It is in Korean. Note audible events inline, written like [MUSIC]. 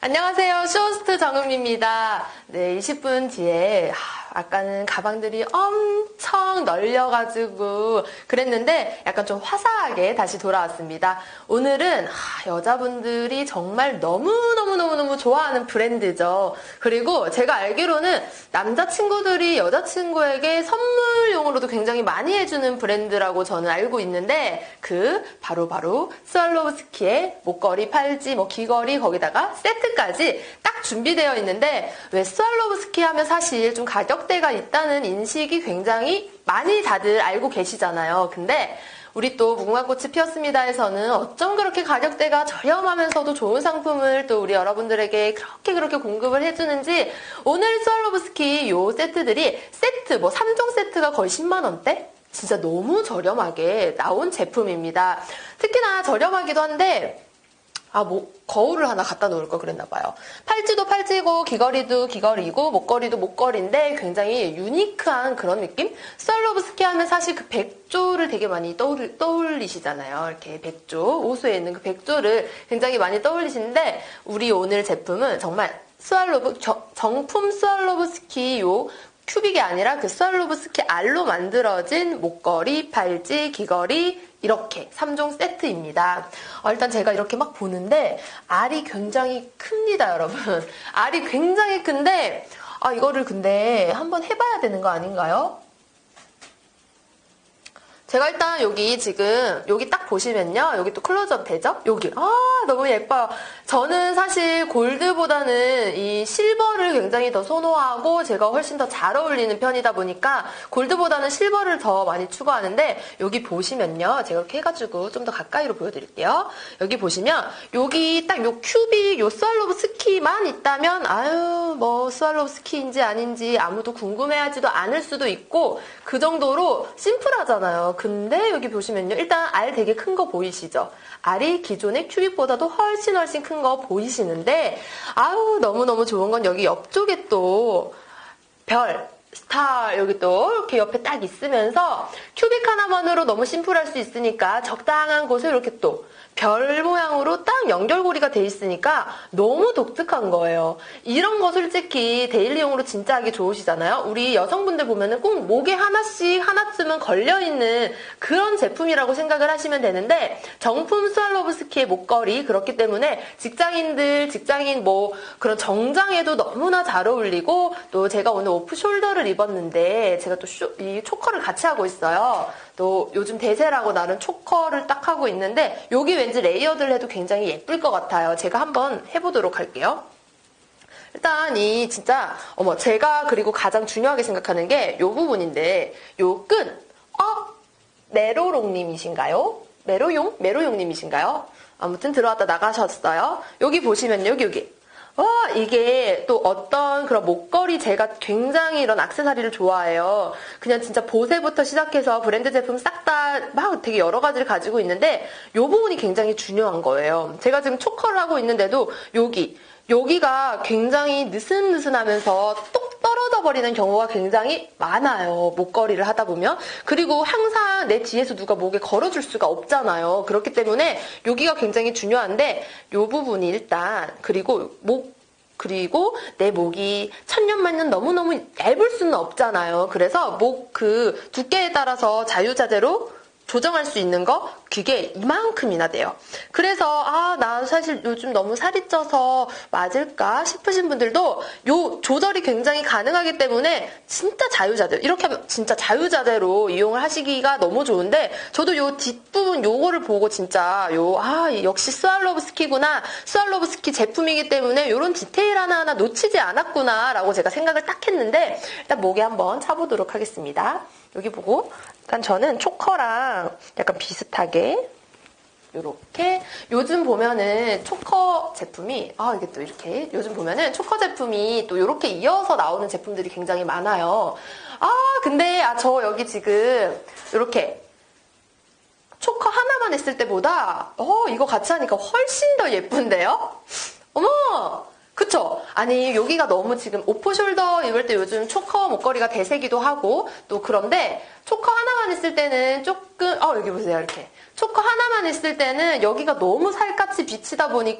안녕하세요. 쇼호스트 정은미입니다. 네, 20분 뒤에 하, 아까는 가방들이 엄청 널려가지고 그랬는데 약간 좀 화사하게 다시 돌아왔습니다. 오늘은 하, 여자분들이 정말 너무너무너무너무 좋아하는 브랜드죠. 그리고 제가 알기로는 남자친구들이 여자친구에게 선물용으로도 굉장히 많이 해주는 브랜드라고 저는 알고 있는데 그 바로바로 스왈로브스키의 목걸이, 팔찌, 뭐 귀걸이 거기다가 세트까지 딱 준비되어 있는데 왜 스왈로브스키 하면 사실 좀 가격 대가 있다는 인식이 굉장히 많이 다들 알고 계시잖아요. 근데 우리 또 무궁화꽃이 피었습니다에서는 어쩜 그렇게 가격대가 저렴하면서도 좋은 상품을 또 우리 여러분들에게 그렇게 그렇게 공급을 해주는지 오늘 스왈로브스키 요 세트들이 세트 뭐 3종 세트가 거의 10만 원대? 진짜 너무 저렴하게 나온 제품입니다. 특히나 저렴하기도 한데 아, 뭐, 거울을 하나 갖다 놓을 걸 그랬나 봐요. 팔찌도 팔찌고, 귀걸이도 귀걸이고, 목걸이도 목걸이인데 굉장히 유니크한 그런 느낌? 스왈로브스키 하면 사실 그 백조를 되게 많이 떠올, 떠올리시잖아요. 이렇게 백조, 오수에 있는 그 백조를 굉장히 많이 떠올리시는데, 우리 오늘 제품은 정말 스왈로브, 정품 스왈로브스키 요 큐빅이 아니라 그 스왈로브스키 알로 만들어진 목걸이, 팔찌, 귀걸이 이렇게 3종 세트입니다. 어, 일단 제가 이렇게 막 보는데 알이 굉장히 큽니다, 여러분. [LAUGHS] 알이 굉장히 큰데 아 이거를 근데 한번 해봐야 되는 거 아닌가요? 제가 일단 여기 지금 여기 딱 보시면요. 여기 또 클로즈업 되죠? 여기. 아, 너무 예뻐요. 저는 사실 골드보다는 이 실버를 굉장히 더 선호하고 제가 훨씬 더 잘 어울리는 편이다 보니까 골드보다는 실버를 더 많이 추구하는데 여기 보시면요. 제가 이렇게 해가지고 좀 더 가까이로 보여드릴게요. 여기 보시면 여기 딱 요 큐빅, 요 스왈로브 스키만 있다면 아유 뭐 스왈로브 스키인지 아닌지 아무도 궁금해하지도 않을 수도 있고 그 정도로 심플하잖아요. 근데 여기 보시면요. 일단 알 되게 큰 거 보이시죠? 알이 기존의 큐빅보다도 훨씬 훨씬 큰 거 보이시는데 아우 너무너무 좋은 건 여기 옆쪽에 또 별, 스타 여기 또 이렇게 옆에 딱 있으면서 큐빅 하나만으로 너무 심플할 수 있으니까 적당한 곳에 이렇게 또 별 모양으로 딱 연결고리가 돼 있으니까 너무 독특한 거예요. 이런 거 솔직히 데일리용으로 진짜 하기 좋으시잖아요. 우리 여성분들 보면은 꼭 목에 하나씩 하나쯤은 걸려 있는 그런 제품이라고 생각을 하시면 되는데 정품 스왈로브스키의 목걸이 그렇기 때문에 직장인들, 직장인 뭐 그런 정장에도 너무나 잘 어울리고 또 제가 오늘 오프숄더를 입었는데 제가 또이 초커를 같이 하고 있어요. 또 요즘 대세라고 나는 초커를 딱 하고 있는데 여기 왠지 레이어드를 해도 굉장히 예쁠 것 같아요. 제가 한번 해보도록 할게요. 일단 이 진짜 어머 제가 그리고 가장 중요하게 생각하는 게 이 부분인데 요 끈, 어? 메로롱님이신가요? 메로용? 메로용님이신가요? 아무튼 들어왔다 나가셨어요. 여기 보시면 여기 여기 와, 이게 또 어떤 그런 목걸이 제가 굉장히 이런 악세사리를 좋아해요. 그냥 진짜 보세부터 시작해서 브랜드 제품 싹 다 막 되게 여러 가지를 가지고 있는데 이 부분이 굉장히 중요한 거예요. 제가 지금 초커를 하고 있는데도 여기, 여기가 굉장히 느슨느슨하면서 똑 떨어져 버리는 경우가 굉장히 많아요. 목걸이를 하다 보면. 그리고 항상 내 뒤에서 누가 목에 걸어줄 수가 없잖아요. 그렇기 때문에 여기가 굉장히 중요한데 이 부분이 일단 그리고 목 그리고 내 목이 천년만년 너무너무 얇을 수는 없잖아요. 그래서 목 그 두께에 따라서 자유자재로 조정할 수 있는 거 그게 이만큼이나 돼요. 그래서 아, 나 사실 요즘 너무 살이 쪄서 맞을까 싶으신 분들도 요 조절이 굉장히 가능하기 때문에 진짜 자유자재 이렇게 하면 진짜 자유자재로 이용을 하시기가 너무 좋은데 저도 요 뒷부분 요거를 보고 진짜 요 아, 역시 스왈로브스키구나. 스왈로브스키 제품이기 때문에 요런 디테일 하나하나 놓치지 않았구나라고 제가 생각을 딱 했는데 일단 목에 한번 차보도록 하겠습니다. 여기 보고 일단 저는 초커랑 약간 비슷하게 이렇게 요즘 보면은 초커 제품이 아 이게 또 이렇게 요즘 보면은 초커 제품이 또 이렇게 이어서 나오는 제품들이 굉장히 많아요. 아 근데 아 저 여기 지금 이렇게 초커 하나만 했을 때보다 어 이거 같이 하니까 훨씬 더 예쁜데요? 어머 그쵸? 아니 여기가 너무 지금 오프숄더 입을 때 요즘 초커 목걸이가 대세기도 하고 또 그런데 초커 하나만 있을 때는 조금 어 여기 보세요 이렇게 초커 하나만 있을 때는 여기가 너무 살갗이 비치다 보니까